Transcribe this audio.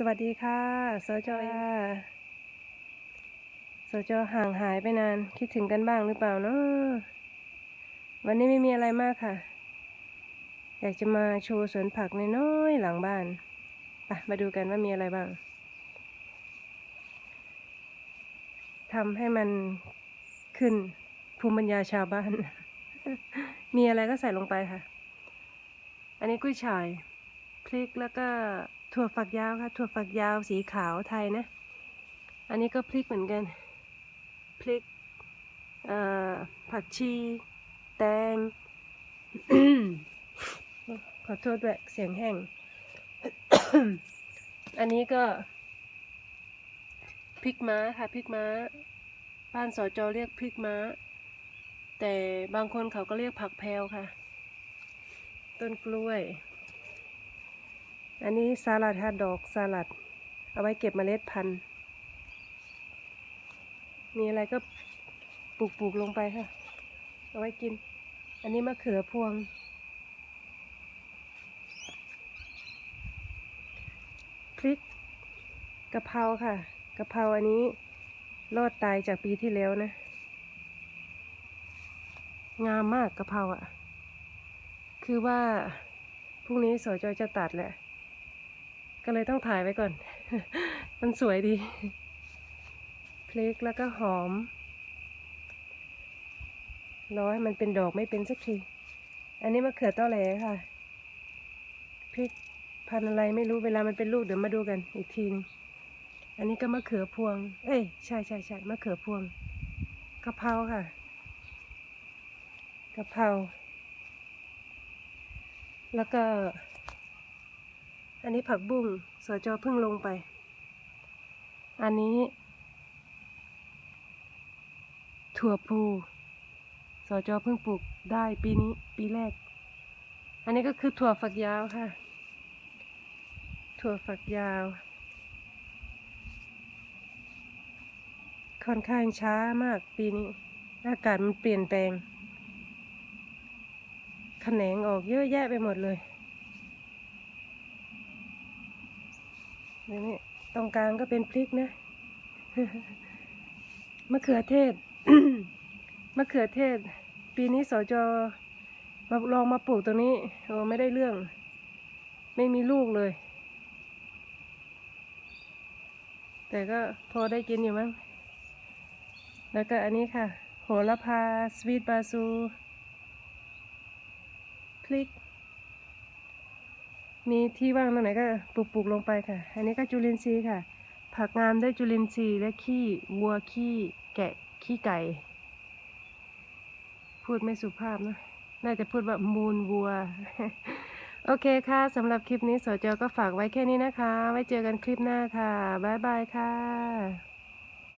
สวัสดีค่ะสจสจห่างหายไปนาน คิดถึงกันบ้างหรือเปล่าเนาะวันนี้ไม่มีอะไรมากค่ะ อยากจะมาโชว์สวนผักน้อยๆหลังบ้านไปมาดูกันว่ามีอะไรบ้างทำให้มันขึ้นภูมิปัญญาชาวบ้าน มีอะไรก็ใส่ลงไปค่ะ อันนี้กุ้ยช่ายพริกแล้วก็ ถั่วฝักยาวค่ะ ถั่วฝักยาวสีขาวไทยนะ อันนี้ก็พริกเหมือนกัน พริกผักชี แตง ขอโทษด้วยเสียงแห้ง อันนี้ก็ พริกม้าค่ะพริกม้า บ้านสอจอเรียกพริกม้า แต่บางคนเขาก็เรียกผักแพรวค่ะ ต้นกล้วย อันนี้สลัดฮะดอกสลัด เอาไว้เก็บเมล็ดพันธุ์ มีอะไรก็ปลูกปลูกลงไปค่ะ เอาไว้กิน อันนี้มะเขือพวง พริกกะเพราค่ะกะเพราอันนี้รอดตายจากปีที่แล้วนะ งามมากกะเพราอะ คือว่าพรุ่งนี้สจจะตัดแหละ ก็เลยต้องถ่ายไว้ก่อน มันสวยดี พลิกแล้วก็หอม รอให้มันเป็นดอกไม่เป็นสักที อันนี้มะเขือต้าแหลค่ะ พริกพันอะไรไม่รู้เวลามันเป็นลูกเดี๋ยวมาดูกันอีกทีนึงอันนี้ก็มะเขือพวง เอ้ยใช่ใช่ใช่มะเขือพวงกะเพราค่ะกะเพรา แล้วก็ อันนี้ผักบุ้งสจเพิ่งลงไป อันนี้ ถั่วพูสจเพิ่งปลูกได้ปีนี้ปีแรก อันนี้ก็คือถั่วฝักยาวค่ะ ถั่วฝักยาว ค่อนข้างช้ามากปีนี้ อากาศมันเปลี่ยนแปลงแขนงออกเยอะแยะไปหมดเลย นี่นี่ตรงกลางก็เป็นพริกนะ มะเขือเทศ มะเขือเทศ ปีนี้สจมาลองมาปลูกตรงนี้โอ้ไม่ได้เรื่อง ไม่มีลูกเลย แต่ก็พอได้กินอยู่มั้ง แล้วก็อันนี้ค่ะ โหระพา สวีทบาซู พริก มีที่ว่างตรงไหนก็ปลูกปลูกลงไปค่ะ อันนี้ก็จุลินทรีย์ค่ะ ผักงามได้จุลินทรีย์และขี้วัวขี้แกะขี้ไก่ พูดไม่สุภาพนะ น่าจะพูดว่ามูลวัว โอเคค่ะสำหรับคลิปนี้สจก็ฝากไว้แค่นี้นะคะ ไว้เจอกันคลิปหน้าค่ะ บ๊ายบายค่ะ